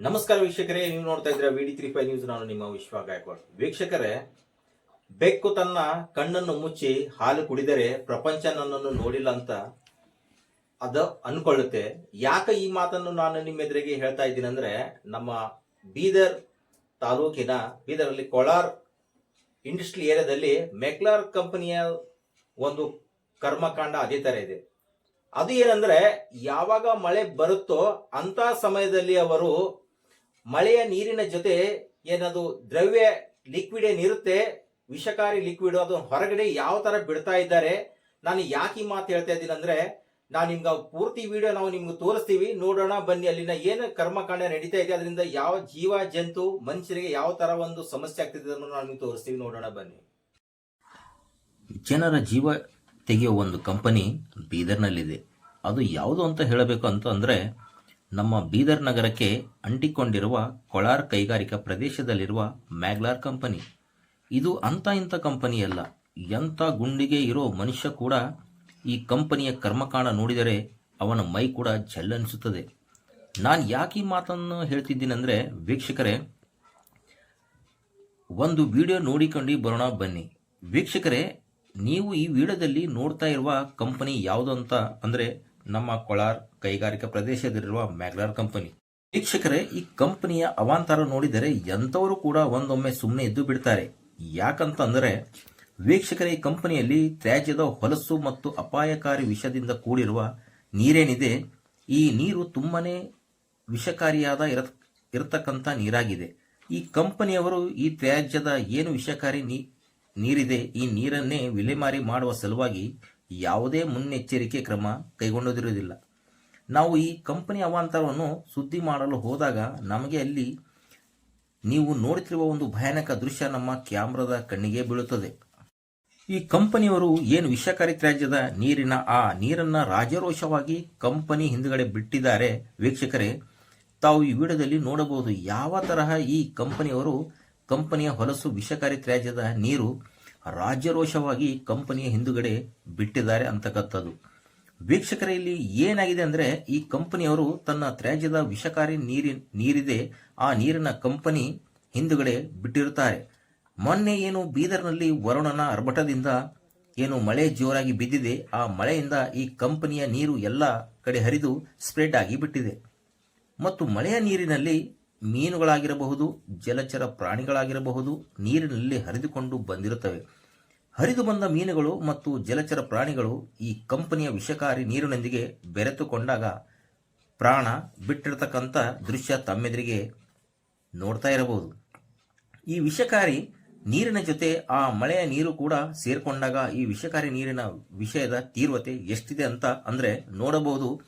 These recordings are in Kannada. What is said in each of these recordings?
ನಮಸ್ಕಾರ ವೀಕ್ಷಕರೇ, ನೀವು ನೋಡ್ತಾ ಇದ್ದೀರಾ ವಿಡಿ ತ್ರೀ ಫೈವ್ ನ್ಯೂಸ್ ನಾನು ನಿಮ್ಮ ವಿಶ್ವ ಗಾಯಕ್ವಾಡ್. ವೀಕ್ಷಕರೇ, ಬೆಕ್ಕು ತನ್ನ ಕಣ್ಣನ್ನು ಮುಚ್ಚಿ ಹಾಲು ಕುಡಿದರೆ ಪ್ರಪಂಚ ನನ್ನನ್ನು ನೋಡಿಲ್ಲ ಅಂತ ಅದು ಅನ್ಕೊಳ್ಳುತ್ತೆ. ಯಾಕೆ ಈ ಮಾತನ್ನು ನಾನು ನಿಮ್ಮ ಎದುರಿಗೆ ಹೇಳ್ತಾ ಇದ್ದೀನಿ ಅಂದ್ರೆ, ನಮ್ಮ ಬೀದರ್ ತಾಲೂಕಿನ, ಬೀದರಲ್ಲಿ ಕೊಳಾರ್ ಇಂಡಸ್ಟ್ರಿ ಏರಿಯಾದಲ್ಲಿ ಮೆಕ್ಲಾರ್ ಕಂಪನಿಯ ಒಂದು ಕರ್ಮಕಾಂಡ ಅದೇ ತರ ಇದೆ. ಅದು ಏನಂದ್ರೆ, ಯಾವಾಗ ಮಳೆ ಬರುತ್ತೋ ಅಂತ ಸಮಯದಲ್ಲಿ ಅವರು ಮಳೆಯ ನೀರಿನ ಜೊತೆ ಏನದು ದ್ರವ್ಯ ಲಿಕ್ವಿಡ್ ಏನಿರುತ್ತೆ ವಿಷಕಾರಿ ಲಿಕ್ವಿಡ್ ಅದು ಹೊರಗಡೆ ಯಾವ ತರ ಬಿಡ್ತಾ ಇದ್ದಾರೆ? ನಾನು ಯಾಕೆ ಮಾತು ಹೇಳ್ತಾ ಇದ್ದೀನಿ ಅಂದ್ರೆ, ನಾನು ನಿಮ್ಗೆ ಪೂರ್ತಿ ವಿಡಿಯೋ ನಾವು ನಿಮ್ಗೆ ತೋರಿಸ್ತೀವಿ. ನೋಡೋಣ, ಬನ್ನಿ. ಅಲ್ಲಿನ ಏನು ಕರ್ಮಕಾಂಡ ನಡೀತಾ ಇದೆ, ಅದರಿಂದ ಯಾವ ಜೀವ, ಜಂತು, ಮನುಷ್ಯರಿಗೆ ಯಾವ ತರ ಒಂದು ಸಮಸ್ಯೆ ಆಗ್ತಿದೆ ಅನ್ನೋದು ನಿಮ್ಗೆ ತೋರಿಸ್ತೀವಿ. ನೋಡೋಣ, ಬನ್ನಿ. ಜನರ ಜೀವ ತೆಗೆಯುವ ಒಂದು ಕಂಪನಿ ಬೀದರ್ನಲ್ಲಿದೆ. ಅದು ಯಾವುದು ಅಂತ ಹೇಳಬೇಕು ಅಂತ ಅಂದರೆ ನಮ್ಮ ಬೀದರ್ ನಗರಕ್ಕೆ ಅಂಟಿಕೊಂಡಿರುವ ಕೊಳಾರ್ ಕೈಗಾರಿಕಾ ಪ್ರದೇಶದಲ್ಲಿರುವ ಮ್ಯಾಗ್ಲಾರ್ ಕಂಪನಿ. ಇದು ಅಂಥ ಇಂಥ ಕಂಪನಿ ಅಲ್ಲ ಎಂಥ ಗುಂಡಿಗೆ ಇರೋ ಮನುಷ್ಯ ಕೂಡ ಈ ಕಂಪನಿಯ ಕರ್ಮಕಾಂಡ ನೋಡಿದರೆ ಅವನ ಮೈ ಕೂಡ ಜಲ್ಲನಿಸುತ್ತದೆ ನಾನು ಯಾಕೆ ಈ ಮಾತನ್ನು ಹೇಳ್ತಿದ್ದೀನಂದರೆ ವೀಕ್ಷಕರೇ, ಒಂದು ವಿಡಿಯೋ ನೋಡಿಕೊಂಡು ಬರೋಣ ಬನ್ನಿ. ವೀಕ್ಷಕರೇ, ನೀವು ಈ ವಿಡಿಯೋದಲ್ಲಿ ನೋಡ್ತಾ ಇರುವ ಕಂಪನಿ ಯಾವುದು ಅಂತ ಅಂದ್ರೆ ನಮ್ಮ ಕೊಳಾರ್ ಕೈಗಾರಿಕಾ ಪ್ರದೇಶದಲ್ಲಿರುವ ಮ್ಯಾಗ್ಲಾರ್ ಕಂಪನಿ. ವೀಕ್ಷಕರೇ, ಈ ಕಂಪನಿಯ ಅವಾಂತರ ನೋಡಿದರೆ ಎಂಥವರು ಕೂಡ ಒಂದೊಮ್ಮೆ ಸುಮ್ಮನೆ ಎದ್ದು ಬಿಡ್ತಾರೆ. ಯಾಕಂತಂದರೆ, ವೀಕ್ಷಕರ, ಈ ಕಂಪನಿಯಲ್ಲಿ ತ್ಯಾಜ್ಯದ ಹೊಲಸು ಮತ್ತು ಅಪಾಯಕಾರಿ ವಿಷದಿಂದ ಕೂಡಿರುವ ನೀರೇನಿದೆ, ಈ ನೀರು ತುಂಬನೇ ವಿಷಕಾರಿಯಾದ ಇರ, ಇರತಕ್ಕಂಥ ನೀರಾಗಿದೆ. ಈ ಕಂಪನಿಯವರು ಈ ತ್ಯಾಜ್ಯದ ಏನು ವಿಷಕಾರಿ ನೀರಿದೆ, ಈ ನೀರನ್ನೇ ವಿಲೇಮಾರಿ ಮಾಡುವ ಸಲುವಾಗಿ ಯಾವುದೇ ಮುನ್ನೆಚ್ಚರಿಕೆ ಕ್ರಮ ಕೈಗೊಂಡಿರುವುದಿಲ್ಲ ನಾವು ಈ ಕಂಪನಿ ಅವಾಂತರವನ್ನು ಸುದ್ದಿ ಮಾಡಲು ಹೋದಾಗ ನಮಗೆ ಅಲ್ಲಿ ನೀವು ನೋಡುತ್ತಿರುವ ಒಂದು ಭಯಾನಕ ದೃಶ್ಯ ನಮ್ಮ ಕ್ಯಾಮ್ರಾದ ಕಣ್ಣಿಗೆ ಬೀಳುತ್ತದೆ. ಈ ಕಂಪನಿಯವರು ಏನು ವಿಷಕಾರಿ ತ್ಯಾಜ್ಯದ ನೀರಿನ ಆ ನೀರನ್ನ ರಾಜರೋಷವಾಗಿ ಕಂಪನಿ ಹಿಂದುಗಡೆ ಬಿಟ್ಟಿದ್ದಾರೆ ವೀಕ್ಷಕರೇ, ತಾವು ಈ ವಿಡಿಯೋದಲ್ಲಿ ನೋಡಬಹುದು ಯಾವ ತರಹ ಈ ಕಂಪನಿಯವರು ಕಂಪನಿಯ ಹೊಲಸು ವಿಷಕಾರಿ ತ್ಯಾಜ್ಯದ ನೀರು ರಾಜ್ಯರೋಷವಾಗಿ ಕಂಪನಿಯ ಹಿಂದುಗಡೆ ಬಿಟ್ಟಿದ್ದಾರೆ ಅಂತಕ್ಕಂಥದ್ದು. ವೀಕ್ಷಕರ, ಇಲ್ಲಿ ಏನಾಗಿದೆ ಅಂದ್ರೆ ಈ ಕಂಪನಿಯವರು ತನ್ನ ತ್ಯಾಜ್ಯದ ವಿಷಕಾರಿ ನೀರಿ, ನೀರಿದೆ ಆ ನೀರಿನ ಕಂಪನಿ ಹಿಂದುಗಡೆ ಬಿಟ್ಟಿರುತ್ತಾರೆ. ಮೊನ್ನೆ ಏನು ಬೀದರ್ನಲ್ಲಿ ವರುಣನ ಅರ್ಭಟದಿಂದ ಏನು ಮಳೆ ಜೋರಾಗಿ ಬಿದ್ದಿದೆ, ಆ ಮಳೆಯಿಂದ ಈ ಕಂಪನಿಯ ನೀರು ಎಲ್ಲ ಕಡೆ ಹರಿದು ಸ್ಪ್ರೆಡ್ ಆಗಿ ಬಿಟ್ಟಿದೆ. ಮತ್ತು ಮಳೆಯ ನೀರಿನಲ್ಲಿ ಮೀನುಗಳಾಗಿರಬಹುದು, ಜಲಚರ ಪ್ರಾಣಿಗಳಾಗಿರಬಹುದು, ನೀರಿನಲ್ಲಿ ಹರಿದುಕೊಂಡು ಬಂದಿರುತ್ತವೆ. ಹರಿದು ಬಂದ ಮೀನುಗಳು ಮತ್ತು ಜಲಚರ ಪ್ರಾಣಿಗಳು ಈ ಕಂಪನಿಯ ವಿಷಕಾರಿ ನೀರಿನೊಂದಿಗೆ ಬೆರೆತುಕೊಂಡಾಗ ಪ್ರಾಣ ಬಿಟ್ಟಿರತಕ್ಕಂಥ ದೃಶ್ಯ ತಮ್ಮೆದುರಿಗೆ ನೋಡ್ತಾ ಇರಬಹುದು. ಈ ವಿಷಕಾರಿ ನೀರಿನ ಜೊತೆ ಆ ಮಳೆಯ ನೀರು ಕೂಡ ಸೇರ್ಕೊಂಡಾಗ ಈ ವಿಷಕಾರಿ ನೀರಿನ ವಿಷಯದ ತೀವ್ರತೆ ಎಷ್ಟಿದೆ ಅಂತ ಅಂದ್ರೆ ನೋಡಬಹುದು,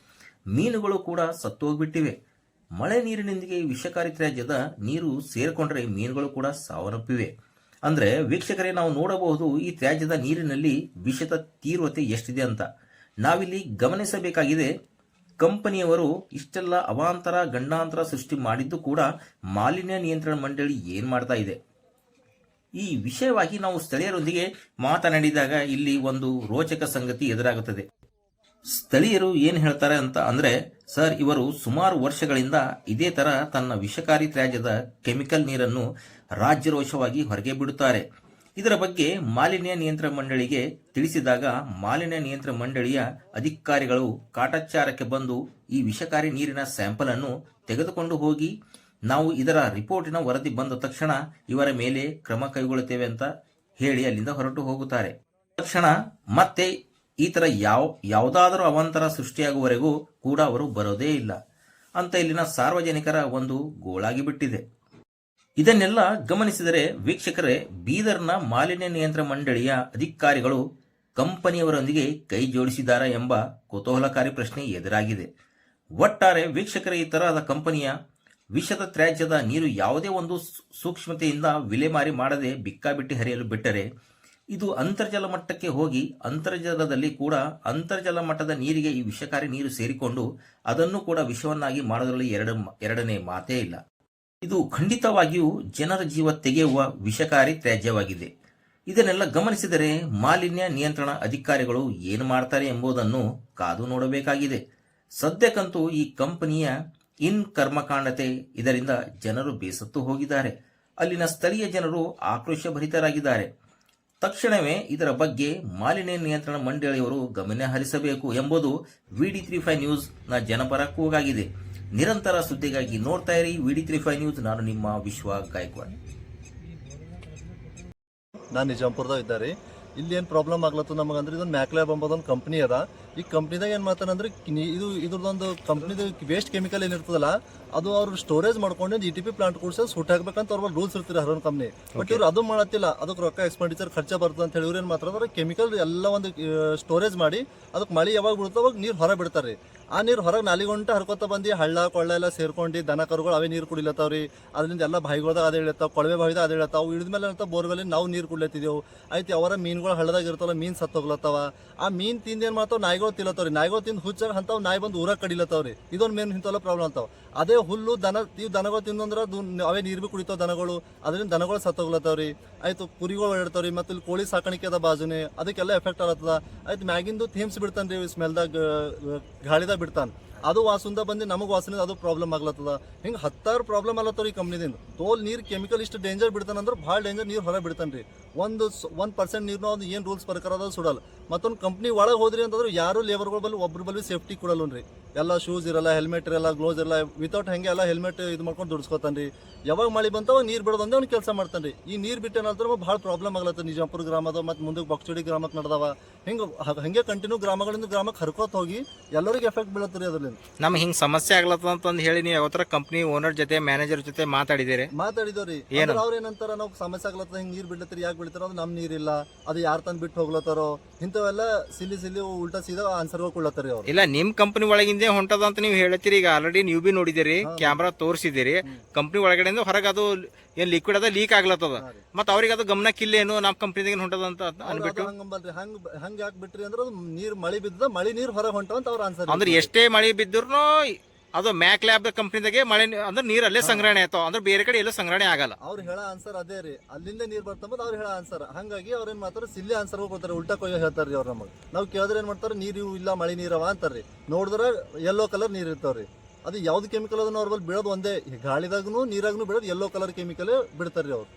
ಮೀನುಗಳು ಕೂಡ ಸತ್ತೋಗ್ಬಿಟ್ಟಿವೆ. ಮಳೆ ನೀರಿನೊಂದಿಗೆ ವಿಷಕಾರಿ ತ್ಯಾಜ್ಯದ ನೀರು ಸೇರಿಕೊಂಡ್ರೆ ಮೀನುಗಳು ಕೂಡ ಸಾವನ್ನಪ್ಪಿವೆ. ಅಂದ್ರೆ ವೀಕ್ಷಕರೇ, ನಾವು ನೋಡಬಹುದು ಈ ತ್ಯಾಜ್ಯದ ನೀರಿನಲ್ಲಿ ವಿಷದ ತೀವ್ರತೆ ಎಷ್ಟಿದೆ ಅಂತ. ನಾವಿಲ್ಲಿ ಗಮನಿಸಬೇಕಾಗಿದೆ, ಕಂಪನಿಯವರು ಇಷ್ಟೆಲ್ಲ ಅವಾಂತರ, ಗಂಡಾಂತರ ಸೃಷ್ಟಿ ಮಾಡಿದ್ದು ಕೂಡ ಮಾಲಿನ್ಯ ನಿಯಂತ್ರಣ ಮಂಡಳಿ ಏನು ಮಾಡ್ತಾ ಇದೆ. ಈ ವಿಷಯವಾಗಿ ನಾವು ಸ್ಥಳೀಯರೊಂದಿಗೆ ಮಾತನಾಡಿದಾಗ ಇಲ್ಲಿ ಒಂದು ರೋಚಕ ಸಂಗತಿ ಎದುರಾಗುತ್ತದೆ. ಸ್ಥಳೀಯರು ಏನು ಹೇಳ್ತಾರೆ ಅಂತ ಅಂದ್ರೆ ಸರ್, ಇವರು ಸುಮಾರು ವರ್ಷಗಳಿಂದ ಇದೇ ತರ ತನ್ನ ವಿಷಕಾರಿ ತ್ಯಾಜ್ಯದ ಕೆಮಿಕಲ್ ನೀರನ್ನು ರಾಜ್ಯರೋಷವಾಗಿ ಹೊರಗೆ ಬಿಡುತ್ತಾರೆ. ಇದರ ಬಗ್ಗೆ ಮಾಲಿನ್ಯ ನಿಯಂತ್ರಣ ಮಂಡಳಿಗೆ ತಿಳಿಸಿದಾಗ ಮಾಲಿನ್ಯ ನಿಯಂತ್ರಣ ಮಂಡಳಿಯ ಅಧಿಕಾರಿಗಳು ಕಾಟಾಚಾರಕ್ಕೆ ಬಂದು ಈ ವಿಷಕಾರಿ ನೀರಿನ ಸ್ಯಾಂಪಲ್ ಅನ್ನು ತೆಗೆದುಕೊಂಡು ಹೋಗಿ, ನಾವು ಇದರ ರಿಪೋರ್ಟಿನ ವರದಿ ಬಂದ ತಕ್ಷಣ ಇವರ ಮೇಲೆ ಕ್ರಮ ಕೈಗೊಳ್ಳುತ್ತೇವೆ ಅಂತ ಹೇಳಿ ಅಲ್ಲಿಂದ ಹೊರಟು ಹೋಗುತ್ತಾರೆ. ತಕ್ಷಣ ಮತ್ತೆ ಈ ತರ ಯಾವ, ಯಾವುದಾದರೂ ಅವಾಂತರ ಸೃಷ್ಟಿಯಾಗುವವರೆಗೂ ಕೂಡ ಅವರು ಬರೋದೇ ಇಲ್ಲ. ಅಂತ ಇಲ್ಲಿನ ಸಾರ್ವಜನಿಕರ ಒಂದು ಗೋಳಾಗಿ ಬಿಟ್ಟಿದೆ. ಇದನ್ನೆಲ್ಲ ಗಮನಿಸಿದರೆ ವೀಕ್ಷಕರೇ, ಬೀದರ್ನ ಮಾಲಿನ್ಯ ನಿಯಂತ್ರಣ ಮಂಡಳಿಯ ಅಧಿಕಾರಿಗಳು ಕಂಪನಿಯವರೊಂದಿಗೆ ಕೈ ಜೋಡಿಸಿದ್ದಾರಾ ಎಂಬ ಕುತೂಹಲಕಾರಿ ಪ್ರಶ್ನೆ ಎದುರಾಗಿದೆ. ಒಟ್ಟಾರೆ ವೀಕ್ಷಕರ, ಈ ತರಹದ ಕಂಪನಿಯ ವಿಷದ ತ್ಯಾಜ್ಯದ ನೀರು ಯಾವುದೇ ಒಂದು ಸೂಕ್ಷ್ಮತೆಯಿಂದ ವಿಲೇಮಾರಿ ಮಾಡದೆ ಬಿಕ್ಕಾಬಿಟ್ಟಿ ಹರಿಯಲು ಬಿಟ್ಟರೆ ಇದು ಅಂತರ್ಜಲ ಮಟ್ಟಕ್ಕೆ ಹೋಗಿ ಅಂತರ್ಜಲದಲ್ಲಿ ಕೂಡ ಅಂತರ್ಜಲ ಮಟ್ಟದ ನೀರಿಗೆ ಈ ವಿಷಕಾರಿ ನೀರು ಸೇರಿಕೊಂಡು ಅದನ್ನು ಕೂಡ ವಿಷವನ್ನಾಗಿ ಮಾಡೋದರಲ್ಲಿ ಎರಡು ಎರಡನೇ ಮಾತೇ ಇಲ್ಲ. ಇದು ಖಂಡಿತವಾಗಿಯೂ ಜನರ ಜೀವ ತೆಗೆಯುವ ವಿಷಕಾರಿ ತ್ಯಾಜ್ಯವಾಗಿದೆ. ಇದನ್ನೆಲ್ಲ ಗಮನಿಸಿದರೆ ಮಾಲಿನ್ಯ ನಿಯಂತ್ರಣ ಅಧಿಕಾರಿಗಳು ಏನು ಮಾಡ್ತಾರೆ ಎಂಬುದನ್ನು ಕಾದು ನೋಡಬೇಕಾಗಿದೆ. ಸದ್ಯಕ್ಕಂತೂ ಈ ಕಂಪನಿಯ ಇನ್ ಕರ್ಮಕಾಂಡತೆ ಇದರಿಂದ ಜನರು ಬೇಸತ್ತು ಹೋಗಿದ್ದಾರೆ. ಅಲ್ಲಿನ ಸ್ಥಳೀಯ ಜನರು ಆಕ್ರೋಶಭರಿತರಾಗಿದ್ದಾರೆ ತಕ್ಷಣವೇ ಇದರ ಬಗ್ಗೆ ಮಾಲಿನ್ಯ ನಿಯಂತ್ರಣ ಮಂಡಳಿಯವರು ಗಮನ ಹರಿಸಬೇಕು ಎಂಬುದು ವಿಡಿ ತ್ರೀ ಫೈವ್ ನ್ಯೂಸ್ನ ಜನಪರ ಕೂಗಾಗಿದೆ. ನಿರಂತರ ಸುದ್ದಿಗಾಗಿ ನೋಡ್ತಾ ಇರಿ ವಿಡಿ ತ್ರೀ ಫೈವ್ ನ್ಯೂಸ್. ನಾನು ನಿಮ್ಮ ವಿಶ್ವ ಗಾಯಕ್ವಾಡ್. ನಾನು ನಿಜಾಂಪುರದಾಗ ಇದ್ದಾರೆ ಇಲ್ಲಿ ಏನು ಪ್ರಾಬ್ಲಮ್ ಆಗ್ಲತ್ತು ನಮಗೆ ಅಂದ್ರೆ ಇದೊಂದು ಮ್ಯಾಕ್ಲ್ಯಾಬ್ ಎಂಬುದೊಂದು ಕಂಪ್ನಿ ಅದ. ಈ ಕಂಪ್ನಿದಾಗ ಏನು ಮಾತಾನಂದ್ರೆ ಇದು ಇದ್ರದೊಂದು ಕಂಪ್ನಿದು ವೇಸ್ಟ್ ಕೆಮಿಕಲ್ ಏನಿರ್ತದಲ್ಲ ಅದು ಅವ್ರು ಸ್ಟೋರೇಜ್ ಮಾಡ್ಕೊಂಡು ಇ ಟಿ ಪಿ ಪ್ಲಾಂಟ್ ಕೂಡಿಸಿ ಸುಟ್ ಹಾಕ್ಬೇಕಂತ ಅವ್ರ ರೂಲ್ಸ್ ಇರ್ತಾರೆ ಹರೋನ್ ಕಂಪ್ನಿ ಬಟ್ ಇವ್ರು ಅದು ಮಾಡತ್ತಿಲ್ಲ. ಅದಕ್ಕೆ ರೊಕ್ಕ ಎಕ್ಸ್ಪೆಂಡಿಚರ್ ಖರ್ಚ ಬರ್ತದೆ ಅಂತ ಹೇಳಿ ಇವ್ರು ಏನು ಮಾಡ್ತಾರೆ ಕೆಮಿಕಲ್ ಎಲ್ಲ ಒಂದು ಸ್ಟೋರೇಜ್ ಮಾಡಿ ಅದಕ್ಕೆ ಮಳೆ ಯಾವಾಗ ಬಿಡುತ್ತೆ ಅವಾಗ ನೀರು ಹೊರ ಬಿಡ್ತಾರೆ. ಆ ನೀರು ಹೊರಗೆ ನಾಲಿಗೊಂಟ ಹರ್ಕೊತ ಬಂದು ಹಳ್ಳ ಕೊಳ್ಳ ಎಲ್ಲ ಸೇರ್ಕೊಂಡು ದನ ಕರುಗಳು ಅವೇ ನೀರು ಕುಡಿಲತ್ತಾವ್ರಿ ಅದರಿಂದ ಎಲ್ಲ ಬಾಯಿಗಳ್ದಾಗ ಅದೇ ಇಳತ್ತಾವ ಕೊಳವೆ ಬಾವಿದಾಗ ಅದೇ ಇಳತ್ತಾವ ಇಳಿದ ಮೇಲೆ ಅಂತ ಬೋರ್ವೆಲ್ ನಾವು ನೀರು ಕುಡ್ಲತ್ತಿದ್ದೆವು. ಆಯ್ತು ಅವರ ಮೀನುಗಳು ಹಳ್ಳದಾಗ ಇರ್ತಾವಲ್ಲ ಮೀನು ಸತ್ತೋಗ್ಲತ್ತಾವ. ಆ ಮೀನ್ ತಿಂದು ಏನು ಮಾಡ್ತಾವ? ನಾಯಿಗಳು ತಿಲ್ಲತ್ತವ್ರಿ ನಾಯಿಗಳು ತಿಂದು ಹುಚ್ಚಾಗ ಅಂತಾವ್ ನಾಯಿ ಬಂದು ಊರಾಗ ಕಡಿಲತ್ತವ್ರಿ. ಇದೊಂದು ಮೇನ್ ಇಂಥವೆಲ್ಲ ಪ್ರಾಬ್ಲಮ್ ಅಂತಾವ ಅದೇ ಹುಲ್ಲು, ದನ ಇವು ದನಗಳು ತಿಂದಂದ್ರೆ ಅದು ಅವೇ ನೀರು ಬಿ ಕುಡಿತಾವ ದನಗಳು. ಅದರಿಂದ ದನಗಳು ಸತ್ತೋಗ್ಲತ್ತವ್ರಿ. ಆಯ್ತು, ಕುರಿಗಳು ಓಡಾಡ್ತಾವ್ರಿ ಮತ್ತೆ ಇಲ್ಲಿ ಕೋಳಿ ಸಾಕಾಣಿಕೆ ಅದ ಬಾಜುನೆ. ಅದಕ್ಕೆಲ್ಲ ಎಫೆಕ್ಟ್ ಆಗತ್ತದ ಆಯ್ತು ಮ್ಯಾಗಿಂದು ಥೀಮ್ಸ್ ಬಿಡ್ತಾನೆ ರೀ ಸ್ಮೆಲ್ದಾಗ ಗಾಳಿದಾಗ ಬಿಡ್ತಾನ. ಅದು ವಾಸದಿಂದ ಬಂದು ನಮಗೆ ವಾಸನೆ ಅದು ಪ್ರಾಬ್ಲಮ್ ಆಗ್ಲತ್ತದ. ಹಿಂಗೆ ಹತ್ತಾರು ಪ್ರಾಬ್ಲಮ್ ಆಗ್ಲತ್ತವ್ರ ಈ ಕಂಪ್ನಿದಿಂದ ತೋಲ್ ನೀರು ಕೆಮಿಕಲ್ ಇಷ್ಟು ಡೇಂಜರ್ ಬಿಡ್ತಾನಂದ್ರೆ ಭಾಳ ಡೇಂಜರ್ ನೀರು ಹೊರ ಬಿಡ್ತಾನ್ರಿ ಒಂದು ಒಂದು ಪರ್ಸೆಂಟ್ ನೀರ್ನ ಒಂದು ಏನು ರೂಲ್ಸ್ ಪ್ರಕಾರ ಅದು ಸುಡಲ್ಲ. ಮತ್ತೊಂದು ಕಂಪ್ನಿ ಒಳಗೆ ಹೋದ್ರಿ ಅಂತಂದ್ರೆ ಯಾರು ಲೇಬರ್ಗಳ ಬಲ್ಲಿ ಒಬ್ರು ಬಲ್ಲಿ ಸೇಫ್ಟಿ ಕೊಡಲ್ರಿ ಎಲ್ಲ ಶೂಸ್ ಇರಲ್ಲ ಹೆಲ್ಮೆಟ್ ಇರಲ್ಲ ಗ್ಲೋಸ್ ಇರಲ್ಲ ವಿತೌಟ್ ಹಂಗೆ ಎಲ್ಲ ಹೆಲ್ಮೆಟ್ ಇದು ಮಾಡ್ಕೊಂಡು ದುಡ್ಸ್ಕೊತಾನ್ರಿ ಯಾವಾಗ ಮಳೆ ಬಂತಾವ ನೀರು ಬಿಡೋದಂದ್ರೆ ಅವ್ನು ಕೆಲಸ ಮಾಡ್ತಾನ್ರಿ ಈ ನೀರು ಬಿಟ್ಟೇನಂದ್ರೆ ಭಾಳ ಪ್ರಾಬ್ಲಮ್ ಆಗ್ಲತ್ತ ನಿಜಾಪುರ ಗ್ರಾಮದ ಮತ್ತು ಮುಂದಕ್ಕೆ ಬಕ್ಚುಡಿ ಗ್ರಾಮಕ್ಕೆ ನಡೆದವ. ಹಿಂಗೆ ಹಂಗೆ ಕಂಟಿನ್ಯೂ ಗ್ರಾಮಗಳಿಂದ ಗ್ರಾಮಕ್ಕೆ ಹರ್ಕೋತ ಹೋಗಿ ಎಲ್ಲರಿಗೆ ಎಫೆಕ್ಟ್ ಬೀಳತ್ರಿ ಅದರಿಂದ ನಮ್ಗೆ ಹಿಂಗೆ ಸಮಸ್ಯೆ ಆಗ್ಲತ್ತದ ಅಂತಂದು ಹೇಳಿ ನೀವು ಯಾವತ್ತರ ಕಂಪ್ನಿ ಓನರ್ ಜೊತೆ ಮ್ಯಾನೇಜರ್ ಜೊತೆ ಮಾತಾಡಿದಿರಿ? ಮಾತಾಡಿದವ್ರಿ. ಏನು? ಅವ್ರು ಏನಂತಾರ ನಾವು ಸಮಸ್ಯೆ ಆಗ್ಲತ್ತ ಹಿಂಗೆ ನೀರು ಬಿಡ್ಲತ್ತೀರಿ ಯಾಕೆ ಬಿಡ್ತಾರ ಅದು ನಮ್ಮ ನೀರಿಲ್ಲ ಅದು ಯಾರು ತಂದು ಬಿಟ್ಟು ಹೋಗ್ಲತ್ತಾರೋ ಇಂಥವೆಲ್ಲ ಸಿಲಿ ಸಿಲ್ಲಿ ಉಲ್ಟಾ ಸೀದಾ ಆನ್ಸರ್ ಕೊಡ್ಲತ್ತಾರಿ ಅವ್ರು. ಇಲ್ಲ ನಿಮ್ಮ ಕಂಪ್ನಿ ಒಳಗಿಂದೇ ಹೊಂಟದ ಅಂತ ನೀವು ಹೇಳ್ತೀರಿ ಈಗ ಆಲ್ರೆಡಿ ನೀವು ಬಿ ನೋಡಿದಿರಿ ಕ್ಯಾಮ್ರಾ ತೋರಿಸಿದಿರಿ ಕಂಪ್ನಿ ಒಳಗಡೆಯಿಂದ ಹೊರಗೆ ಅದು ಏನು ಲಿಕ್ವಿಡ್ ಅದ ಲೀಕ್ ಆಗ್ಲತ್ತದ. ಮತ್ತು ಮತ್ತೆ ಅವ್ರಿಗೆ ಅದು ಗಮನಕ್ಕಿಲ್ಲೇನು ನಮ್ಮ ಕಂಪ್ನಿದಾಗ ಹೊಂಟದ ಅಂತ ಅನ್ಬಿಟ್ಟು? ಹಂಗಂಬಲ್ರಿ ಹಂಗೆ ಹಂಗ್ ಯಾಕೆ ಬಿಟ್ರಿ ಅಂದ್ರೆ ಅದು ನೀರ್ ಮಳಿ ಮಳೆ ಮಳಿ ನೀರ್ ಹೊರಗೆ ಹೊಂಟವ ಅಂತ ಅವ್ರ ಆನ್ಸರ್ ಅಂದ್ರೆ ಎಷ್ಟೇ ಮಳೆ ಬಿದ್ದರೂ ಅದು ಮ್ಯಾಕ್ ಲ್ಯಾಬ್ ಕಂಪ್ನಿದಾಗೆ ಮಳೆ ನೀ- ಅಂದ್ರೆ ನೀರ್ ಅಲ್ಲೇ ಸಂಗ್ರಹಣೆ ಆಯ್ತಾವ ಅಂದ್ರೆ ಬೇರೆ ಕಡೆ ಎಲ್ಲೂ ಸಂಗ್ರಹಣೆ ಆಗಲ್ಲ. ಅವ್ರು ಹೇಳ ಆನ್ಸರ್ ಅದೇ ರೀ. ಅಲ್ಲಿಂದ ನೀರ್ ಬರ್ತಂಬದ್ ಅವ್ರು ಹೇಳ ಆನ್ಸರ್ ಹಂಗಾಗಿ ಅವ್ರ ಏನ್ ಮಾಡ್ತಾರೆ ಸಿಲ್ಲಿ ಆನ್ಸರ್ ಕೊಡ್ತಾರೆ. ಉಲ್ಟಾ ಕೊಯ್ಯೋ ಹೇಳ್ತಾರ್ರಿ ಅವ್ರ ನಮಗೆ. ನಾವು ಕೇಳಿದ್ರೆ ಏನ್ ಮಾಡ್ತಾರೆ ನೀರು ಇವು ಇಲ್ಲ ಮಳಿ ನೀರವ ಅಂತಾರ್ರಿ ನೋಡಿದ್ರೆ ಯೆಲ್ಲೋ ಕಲರ್ ನೀರ್ ಇರ್ತಾವ್ರಿ ಅದು ಯಾವ್ದು ಕೆಮಿಕಲ್ ಅದನ್ನ ಅವ್ರ ಬಲ್ ಬೀಳೋದು ಒಂದೇ. ಗಾಳಿದಾಗೂ ನೀರಾಗೂ ಬೀಳೋದು ಯೆಲ್ಲೋ ಕಲರ್ ಕೆಮಿಕಲ್ ಬಿಡ್ತಾರ್ರಿ ಅವ್ರು.